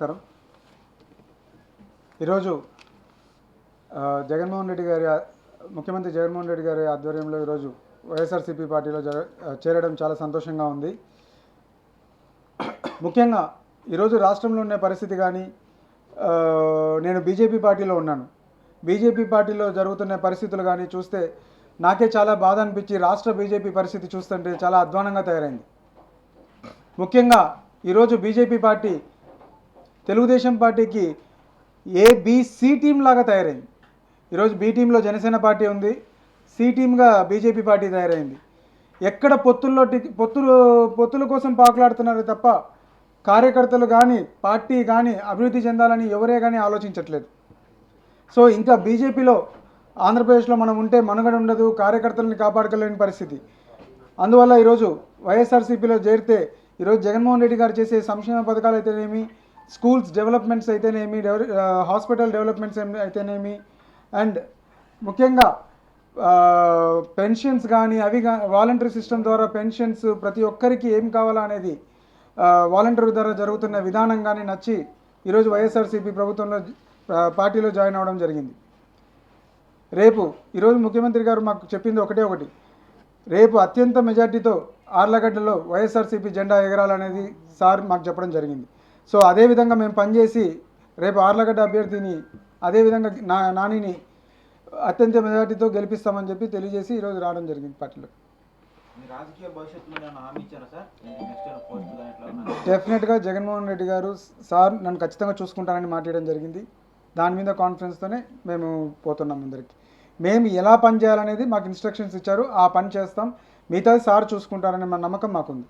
నమస్కారం. ఈరోజు జగన్మోహన్ రెడ్డి గారి ముఖ్యమంత్రి జగన్మోహన్ రెడ్డి గారి ఆధ్వర్యంలో ఈరోజు వైఎస్ఆర్సీపీ పార్టీలో జర చేరడం చాలా సంతోషంగా ఉంది. ముఖ్యంగా ఈరోజు రాష్ట్రంలో ఉండే పరిస్థితి కానీ నేను బీజేపీ పార్టీలో ఉన్నాను. బీజేపీ పార్టీలో జరుగుతున్న పరిస్థితులు కానీ చూస్తే నాకే చాలా బాధ అనిపించి రాష్ట్ర బీజేపీ పరిస్థితి చూస్తుంటే చాలా అధ్వానంగా తయారైంది. ముఖ్యంగా ఈరోజు బీజేపీ పార్టీ తెలుగుదేశం పార్టీకి ఏబిసి టీం లాగా తయారైంది. ఈరోజు బి టీంలో జనసేన పార్టీ ఉంది సి టీంగా బీజేపీ పార్టీ తయారైంది. ఎక్కడ పొత్తుల్లో పొత్తులు పొత్తుల కోసం పాకులాడుతున్నారు తప్ప కార్యకర్తలు కానీ పార్టీ కానీ అభివృద్ధి చెందాలని ఎవరే కానీ ఆలోచించట్లేదు. సో ఇంకా బీజేపీలో ఆంధ్రప్రదేశ్లో మనం ఉంటే మనుగడ ఉండదు కార్యకర్తలను కాపాడుకోలేని పరిస్థితి. అందువల్ల ఈరోజు వైఎస్ఆర్సీపీలో చేరితే ఈరోజు జగన్మోహన్ రెడ్డి గారు చేసే సంక్షేమ పథకాలు అయితేనేమి స్కూల్స్ డెవలప్మెంట్స్ అయితేనేమి హాస్పిటల్ డెవలప్మెంట్స్ అయితేనేమి అండ్ ముఖ్యంగా పెన్షన్స్ కానీ అవి వాలంటరీ సిస్టమ్ ద్వారా పెన్షన్స్ ప్రతి ఒక్కరికి ఏం కావాలా అనేది వాలంటరీ ద్వారా జరుగుతున్న విధానం కానీ నచ్చి ఈరోజు వైఎస్ఆర్సీపీ ప్రభుత్వంలో పార్టీలో జాయిన్ అవ్వడం జరిగింది. రేపు ఈరోజు ముఖ్యమంత్రి గారు మాకు చెప్పింది ఒకటే ఒకటి. రేపు అత్యంత మెజార్టీతో ఆర్లగడ్డలో వైఎస్ఆర్సీపీ జెండా ఎగరాలనేది సార్ మాకు చెప్పడం జరిగింది. సో అదేవిధంగా మేము పనిచేసి రేపు ఆర్లగడ్డ అభ్యర్థిని అదేవిధంగా నా నానిని అత్యంత మెజార్టీతో గెలిపిస్తామని చెప్పి తెలియజేసి ఈరోజు రావడం జరిగింది పార్టీలో. డెఫినెట్గా జగన్మోహన్ రెడ్డి గారు సార్ నన్ను ఖచ్చితంగా చూసుకుంటారని మాట్లాడడం జరిగింది. దాని మీద కాన్ఫిడెన్స్తోనే మేము పోతున్నాం ముందరికి మేము ఎలా పని చేయాలనేది మాకు ఇన్స్ట్రక్షన్స్ ఇచ్చారు. ఆ పని చేస్తాం. మిగతాది సార్ చూసుకుంటారనే మా నమ్మకం మాకుంది.